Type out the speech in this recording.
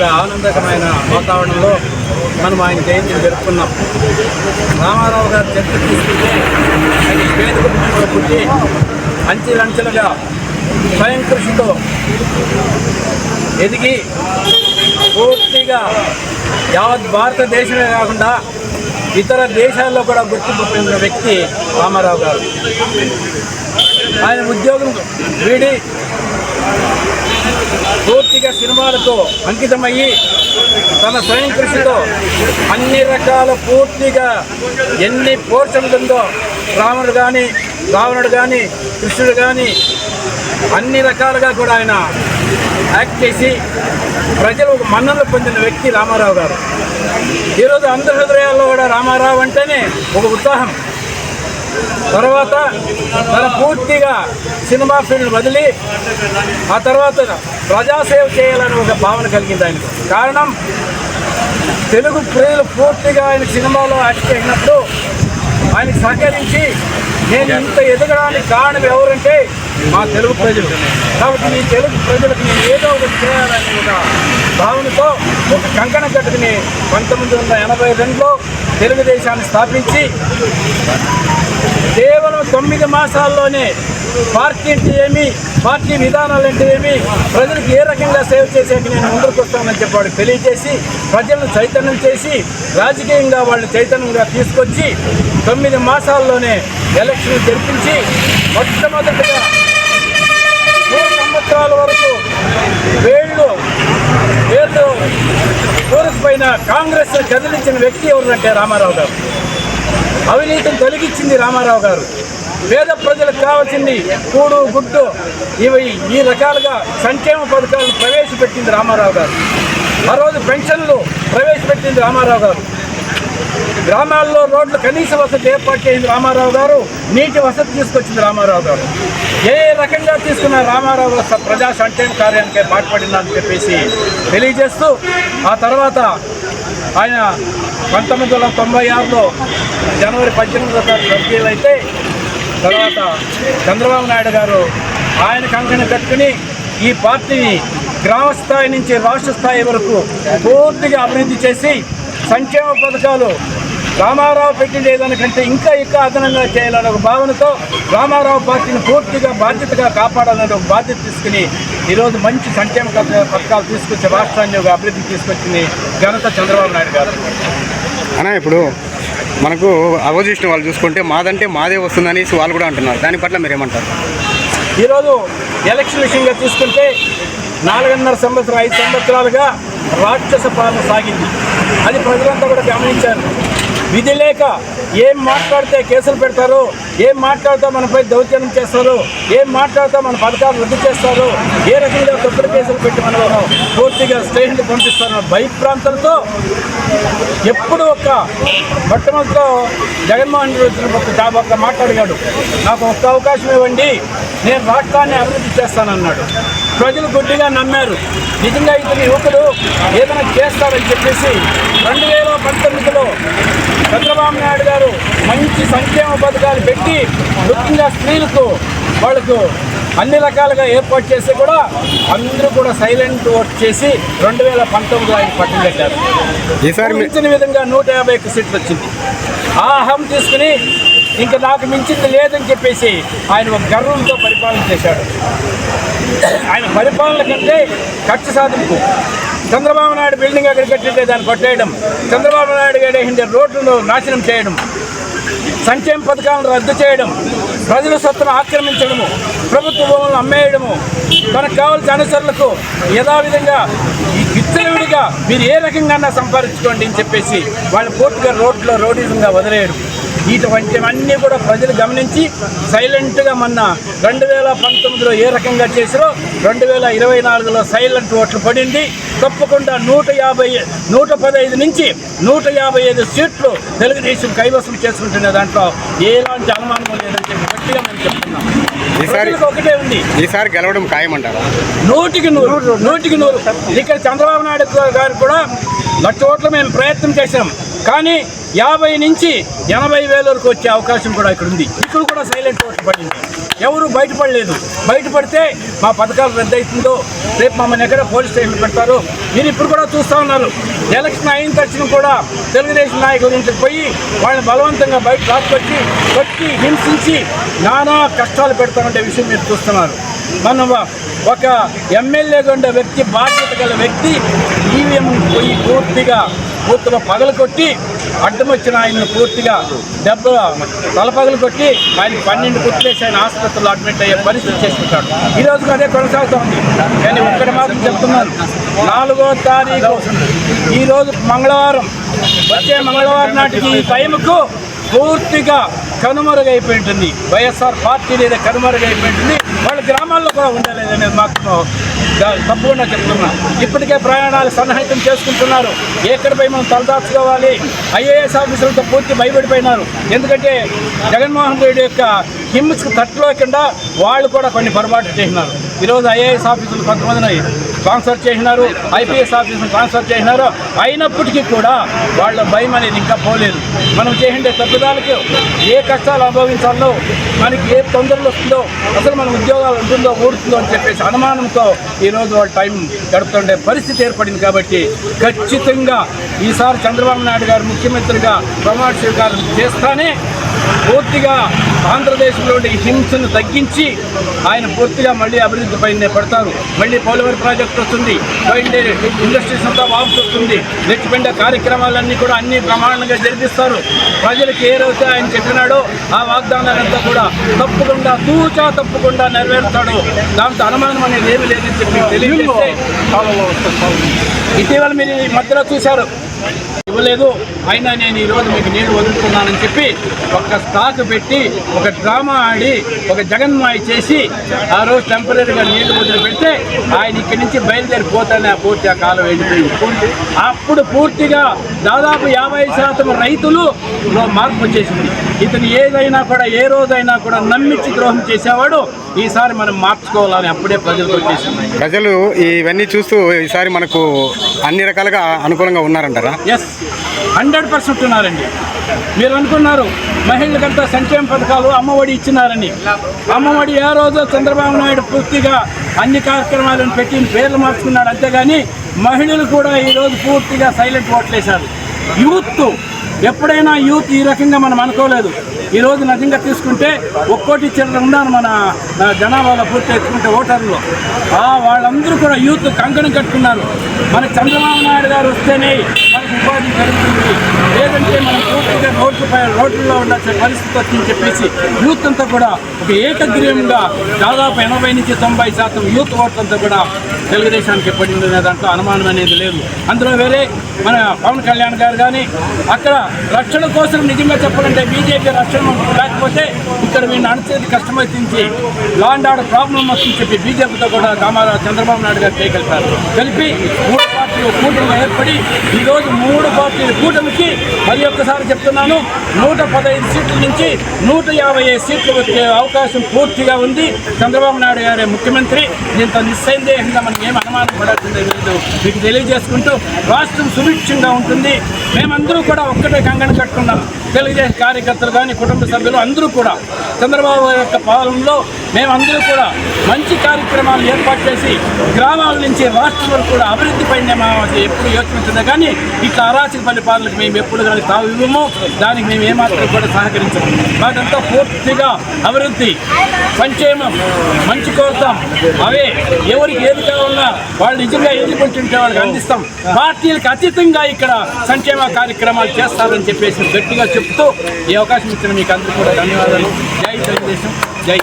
ఒక ఆనందకరమైన వాతావరణంలో మనం ఆయన జయంతిని జరుపుకున్నాం. రామారావు గారు చరిత్ర తీసుకుంటే ఆయన పేద కుటుంబంలో పుట్టి అంచెలంచెలుగా స్వయం కృషితో ఎదిగి పూర్తిగా యావత్ భారతదేశమే కాకుండా ఇతర దేశాల్లో కూడా గుర్తింపు పొందిన వ్యక్తి రామారావు గారు. ఆయన ఉద్యోగం వీడి పూర్తిగా సినిమాలతో అంకితమయ్యి తన స్వయం కృషితో అన్ని రకాల పూర్తిగా ఎన్ని పోర్షన్లు ఉందో రాముడు కానీ రావణుడు కానీ కృష్ణుడు కానీ అన్ని రకాలుగా కూడా ఆయన యాక్ట్ చేసి ప్రజలు మన్ననలు పొందిన వ్యక్తి రామారావు గారు. ఈరోజు అందరి హృదయాల్లో కూడా రామారావు అంటేనే ఒక ఉత్సాహం. తర్వాత తన పూర్తిగా సినిమా ఫీల్డ్ వదిలి ఆ తర్వాత ప్రజాసేవ చేయాలని ఒక భావన కలిగింది ఆయనకు. కారణం తెలుగు ప్రజలు పూర్తిగా ఆయన సినిమాలో యాక్ట్ అయినప్పుడు ఆయనకు సహకరించి నేను ఇంత ఎదగడానికి కారణం ఎవరంటే మా తెలుగు ప్రజలు. కాబట్టి ఈ తెలుగు ప్రజలకు నేను ఏదో ఒకటి చేయాలనే ఒక భావనతో ఒక కంకణ కట్టుకుని పంతొమ్మిది వందల ఎనభై రెండులో తెలుగుదేశాన్ని స్థాపించి కేవలం తొమ్మిది మాసాల్లోనే పార్టీ అంటే ఏమి పార్టీ విధానాలు అంటే ఏమి ప్రజలకు ఏ రకంగా సేవ చేసేకి నేను ముందుకు వస్తానని చెప్పాడు తెలియజేసి ప్రజలను చైతన్యం చేసి రాజకీయంగా వాళ్ళు చైతన్యంగా తీసుకొచ్చి తొమ్మిది మాసాల్లోనే ఎలక్షన్ జరిపించి మొట్టమొదటిగా మూడు సంవత్సరాల వరకు వేళ్ళు కోరుకుపోయిన కాంగ్రెస్ కదిలించిన వ్యక్తి ఎవరంటే రామారావు గారు. అవినీతిని తొలగించింది రామారావు గారు. పేద ప్రజలకు కావాల్సింది కూడు గుడ్డు ఇవి ఈ రకాలుగా సంక్షేమ పథకాలు ప్రవేశపెట్టింది రామారావు గారు. ఆ రోజు పెన్షన్లు ప్రవేశపెట్టింది రామారావు గారు. గ్రామాల్లో రోడ్లు కనీస వసతి ఏర్పాటు చేయింది రామారావు గారు. నీటి వసతి తీసుకొచ్చింది రామారావు గారు. ఏ రకంగా తీసుకున్న రామారావు గారు ప్రజా సంక్షేమ కార్యానికి పాటుపడిందని చెప్పేసి తెలియజేస్తూ ఆ తర్వాత ఆయన పంతొమ్మిది వందల తొంభై ఆరులో జనవరి పద్దెనిమిదో తారీఖు సభ్యులు అయితే తర్వాత చంద్రబాబు నాయుడు గారు ఆయన కంకణ కట్టుకుని ఈ పార్టీని గ్రామ స్థాయి నుంచి రాష్ట్ర స్థాయి వరకు పూర్తిగా అభివృద్ధి చేసి సంక్షేమ పథకాలు రామారావు పెట్టిన ఏదానికంటే ఇంకా ఇంకా అదనంగా చేయాలనే ఒక భావనతో రామారావు పార్టీని పూర్తిగా బాధ్యతగా కాపాడాలనే ఒక బాధ్యత తీసుకుని ఈరోజు మంచి సంక్షేమ పథ- పథకాలు తీసుకొచ్చి రాష్ట్రాన్ని ఒక అభివృద్ధి తీసుకొచ్చింది ఘనత చంద్రబాబు నాయుడు గారు. అన్నా ఇప్పుడు మనకు అపోజిషన్ వాళ్ళు చూసుకుంటే మాదంటే మాదే వస్తుందనేసి వాళ్ళు కూడా అంటున్నారు. దాని పట్ల మీరు ఏమంటారు ఈరోజు ఎలక్షన్ విషయంగా తీసుకుంటే నాలుగున్నర సంవత్సరం ఐదు సంవత్సరాలుగా రాక్షస పాలన సాగింది. అది ప్రజలంతా కూడా గమనించారు. విధి లేక ఏం మాట్లాడితే కేసులు పెడతారు ఏం మాట్లాడితే మనపై దౌర్జన్యం చేస్తారు ఏం మాట్లాడితే మన పథకాలు రద్దు చేస్తారు ఏ రకంగా తప్పుడు కేసులు పెట్టి మనం పూర్తిగా స్టేషన్కి పంపిస్తారు భయప్రాంతంతో ఎప్పుడు ఒక్క మొట్టమొదటిలో జగన్మోహన్ రెడ్డి ఒక జా- ఒక్క మాట్లాడిగాడు నాకు ఒక్క అవకాశం ఇవ్వండి నేను రాష్ట్రాన్ని అభివృద్ధి చేస్తానన్నాడు. ప్రజలు గుడ్డిగా నమ్మారు. నిజంగా ఇతని యువకుడు ఏదైనా చేస్తారని చెప్పేసి రెండు వేల పంతొమ్మిదిలో చంద్రబాబు నాయుడు గారు మంచి సంక్షేమ పథకాలు పెట్టి ముఖ్యంగా స్త్రీలకు వాళ్ళకు అన్ని రకాలుగా ఏర్పాటు చేసి కూడా అందరూ కూడా సైలెంట్ ఓట్ చేసి రెండు వేల పంతొమ్మిదిలో ఆయన పట్టం పెట్టారు ఈసారి మీ- ఊహించిన విధంగా నూట యాభై ఒక్క సీట్లు వచ్చింది. ఆ అహం తీసుకుని ఇంకా నాకు మించింది లేదని చెప్పేసి ఆయన ఒక గర్వంతో పరిపాలన చేశాడు. ఆయన పరిపాలన కంటే ఖర్చు సాధింపు చంద్రబాబు నాయుడు బిల్డింగ్ అక్కడ కట్టింటే దాన్ని కొట్టేయడం. చంద్రబాబు నాయుడు గారు వేసిన రోడ్లను నాశనం చేయడం. సంక్షేమ పథకాలను రద్దు చేయడం. ప్రజల సొత్తును ఆక్రమించడము. ప్రభుత్వ భూములను అమ్మేయడము. తనకు కావాల్సిన అనుసరులకు యథావిధంగా ఈ విచ్చలవిడిగా మీరు ఏ రకంగా సంపాదించుకోండి అని చెప్పేసి వాళ్ళు పూర్తిగా రోడ్లో రోడీజంగా వదిలేయడం. ఇటువంటివన్నీ కూడా ప్రజలు గమనించి సైలెంట్గా మొన్న రెండు వేల పంతొమ్మిదిలో ఏ రకంగా చేసిరో రెండు వేల ఇరవై నాలుగులో సైలెంట్ ఓట్లు పడింది. తప్పకుండా నూట యాభై నూట పదహైదు నుంచి నూట యాభై ఐదు సీట్లు తెలుగుదేశం కైవసం చేసుకుంటున్న దాంట్లో ఎలాంటి అనుమానం లేదని చెప్పి గట్టిగా మేము చెప్తున్నాం. ఒకటే ఉంది. ఈసారి గెలవడం ఖాయమంటారా? నూటికి నూరు నూటికి నూరు. ఇక్కడ చంద్రబాబు నాయుడు గారు కూడా లక్ష ఓట్లు మేము ప్రయత్నం చేశాం. కానీ యాభై నుంచి ఎనభై వేల వరకు వచ్చే అవకాశం కూడా ఇక్కడ ఉంది. ఇక్కడ కూడా సైలెంట్ ఓట్లు పడింది. ఎవరు బయటపడలేదు. బయటపడితే మా పథకాలు రద్దు అవుతుందో రేపు మమ్మల్ని ఎక్కడ పోలీస్ స్టేషన్ పెడతారు మీరు ఇప్పుడు కూడా చూస్తూ ఉన్నారు. ఎలక్షన్ అయిన తక్షణం కూడా తెలుగుదేశం నాయకుల ఇంటికి పోయి వాళ్ళని బలవంతంగా బయట రాసుకొచ్చి కొట్టి హింసించి నానా కష్టాలు పెడతామంటే విషయం మీరు చూస్తున్నారు. మనం ఒక ఎమ్మెల్యేగా ఉండే వ్యక్తి బాధ్యత గల వ్యక్తి ఈవీఎం పోయి పూర్తిగా పూర్తిగా పగలు కొట్టి అడ్డమొచ్చిన ఆయన్ని పూర్తిగా దెబ్బ తల పగలు కొట్టి ఆయన పన్నెండు కుట్లేసి ఆయన ఆసుపత్రిలో అడ్మిట్ అయ్యే పరిస్థితి చేసుకుంటాడు. ఈ రోజు అదే కొనసాగుతోంది. కానీ ఒక్కటి మాత్రం చెప్తున్నాను. నాలుగో తారీఖు ఈరోజు మంగళవారం వచ్చే మంగళవారం నాటికి ఈ టైంకు పూర్తిగా కనుమరుగైపోయి ఉంటుంది వైఎస్ఆర్ పార్టీ లేదా కనుమరుగైపోయి ఉంటుంది వాళ్ళ గ్రామాల్లో కూడా ఉండలేదు అనేది మాత్రం తప్పకుండా చెప్తున్నా. ఇప్పటికే ప్రయాణాలు సన్నాహితం చేసుకుంటున్నారు. ఎక్కడిపై మనం తలదాచుకోవాలి? ఐఏఎస్ ఆఫీసులతో పూర్తి భయపడిపోయినారు. ఎందుకంటే జగన్మోహన్ రెడ్డి యొక్క హింసకు తట్టులోకుండా వాళ్ళు కూడా కొన్ని పొరపాట్లు చేసినారు. ఈరోజు ఐఏఎస్ ఆఫీసులు కొంతమంది ట్రాన్స్ఫర్ చేసినారు ఐపీఎస్ ఆఫీసులు ట్రాన్స్ఫర్ చేసినారు. అయినప్పటికీ కూడా వాళ్ళ భయం అనేది ఇంకా పోలేదు. మనం చేసిండే తప్పిదాలకు ఏ కష్టాలు అనుభవించాలో మనకి ఏ తొందరలు వస్తుందో అసలు మన ఉద్యోగాలు ఉంటుందో ఊడుతుందో అని చెప్పేసి అనుమానంతో ఈరోజు వాళ్ళ టైం గడుపుతుండే పరిస్థితి ఏర్పడింది కాబట్టి ఖచ్చితంగా ఈసారి చంద్రబాబు నాయుడు గారు ముఖ్యమంత్రిగా ప్రమాణ స్వీకారం చేస్తానే పూర్తిగా ఈ హింసను తగ్గించి ఆయన పూర్తిగా మళ్ళీ అభివృద్ధి పైన పడతారు. మళ్ళీ పోలవరం ప్రాజెక్ట్ వస్తుంది ఇండస్ట్రీస్ అంతా వాపసు వస్తుంది. నెచ్చిపెండే కార్యక్రమాలన్నీ కూడా అన్ని ప్రమాణంగా జరిపిస్తారు. ప్రజలకు ఏ రోజు ఆయన చెప్పినాడో ఆ వాగ్దానాలంతా కూడా తప్పకుండా తూచా తప్పకుండా నెరవేరుతాడు. దాంతో అనుమానం అనేది ఏమీ లేదని చెప్పి తెలియజేస్తే ఇటీవల మీరు ఈ మధ్యలో చూశారు. ఇవ్వలేదు. అయినా నేను ఈరోజు మీకు నీళ్ళు వదులుతున్నానని చెప్పి ఒక స్టాక్ పెట్టి ఒక డ్రామా ఆడి ఒక జగన్మాయ చేసి ఆ రోజు టెంపరీగా నీళ్ళు వదిలి పెడితే ఆయన ఇక్కడి నుంచి బయలుదేరి పోతానే ఆ పూర్తి ఆ కాలం వెళ్ళిపోయింది అప్పుడు పూర్తిగా దాదాపు యాభై శాతం రైతులు మార్పు వచ్చేసింది. ఇతను ఏదైనా కూడా ఏ రోజైనా కూడా నమ్మించి ద్రోహం చేసేవాడు ఈసారి మనం మార్చుకోవాలని అప్పుడే ప్రజలకు వచ్చేసింది. ప్రజలు ఇవన్నీ చూస్తూ ఈసారి మనకు అన్ని రకాలుగా అనుకూలంగా ఉన్నారంటారా? ఎస్ హండ్రెడ్ పర్సెంట్ ఉన్నారండి. మీరు అనుకున్నారు మహిళలకంతా సంక్షేమ పథకాలు అమ్మఒడి ఇచ్చినారని. అమ్మఒడి ఏ రోజు చంద్రబాబు నాయుడు పూర్తిగా అన్ని కార్యక్రమాలను పెట్టి పేర్లు మార్చుకున్నాడు అంతేగాని మహిళలు కూడా ఈరోజు పూర్తిగా సైలెంట్ ఓట్లేశారు. యూత్ ఎప్పుడైనా యూత్ ఈ రకంగా మనం అనుకోలేదు. ఈ రోజు నిజంగా తీసుకుంటే ఒక్కోటి చిల్లర ఉన్నారు మన జనాభాలో పూర్తి ఎత్తుకుంటే ఓటర్లు. ఆ వాళ్ళందరూ కూడా యూత్ కంకణం కట్టుకున్నారు. మన చంద్రబాబు నాయుడు గారు వస్తేనే మనకు ఉపాధి జరుగుతుంది. లేదంటే మనం పూర్తిగా రోడ్డుపై రోడ్లలో ఉండాల్సిన పరిస్థితి వచ్చిందని చెప్పేసి యూత్ అంతా కూడా ఒక ఏకగ్రీవంగా దాదాపు ఎనభై నుంచి తొంభై శాతం యూత్ ఓట్లంతా కూడా తెలుగుదేశానికి ఎప్పటి అనే దాంట్లో అనుమానం అనేది లేదు. అందులో వేరే మన పవన్ కళ్యాణ్ గారు కానీ అక్కడ రక్షణ కోసం నిజంగా చెప్పాలంటే బీజేపీ రక్షణ లేకపోతే ఇక్కడ మేము అణచేది కష్టమవుతుంది లా అండ్ ఆర్డర్ ప్రాబ్లం వస్తుంది చెప్పి బీజేపీతో కూడా రామారావు చంద్రబాబు నాయుడు గారు చేయగలుగుతారు కలిపి మూడు పార్టీలు కూటమి ఏర్పడి ఈరోజు మూడు పార్టీలు కూటమికి మరి ఒక్కసారి చెప్తున్నాను. నూట పదహైదు సీట్ల నుంచి నూట యాభై ఐదు సీట్లు వచ్చే అవకాశం పూర్తిగా ఉంది. చంద్రబాబు నాయుడు గారే ముఖ్యమంత్రి. దీంతో నిస్సందేహంగా మనం ఏం అనుమానం పడాల్సిందే లేదు. మీకు తెలియజేసుకుంటూ రాష్ట్రం సుభిక్షంగా ఉంటుంది. మేమందరూ కూడా ఒక్కటే కంగణ కట్టుకున్నాం. తెలుగుదేశం కార్యకర్తలు కానీ కుటుంబ సభ్యులు అందరూ కూడా చంద్రబాబు యొక్క పాలనలో మేమందరూ కూడా మంచి కార్యక్రమాలు ఏర్పాటు చేసి గ్రామాల నుంచి రాష్ట్రం వరకు కూడా అభివృద్ధి పైన ఎప్పుడు యోచించిందే కానీ ఇట్లా అరాచక పరిపాలనకు మేము ఎప్పుడు కానీ తావు ఇవ్వము. దానికి మేము ఏమాత్రం కూడా సహకరించము. మాకంతా పూర్తిగా అభివృద్ధి సంక్షేమం మంచి కోరుతాం. అవే ఎవరికి ఏది కావాలన్నా వాళ్ళు నిజంగా ఎదుర్కొంటుంటే వాళ్ళకి అందిస్తాం. పార్టీలకు అతీతంగా ఇక్కడ సంక్షేమ కార్యక్రమాలు చేస్తారని చెప్పేసి గట్టిగా చెప్తూ ఈ అవకాశం ఇచ్చిన మీకు అందరికీ కూడా ధన్యవాదాలు. జై తెలుగుదేశం. జై.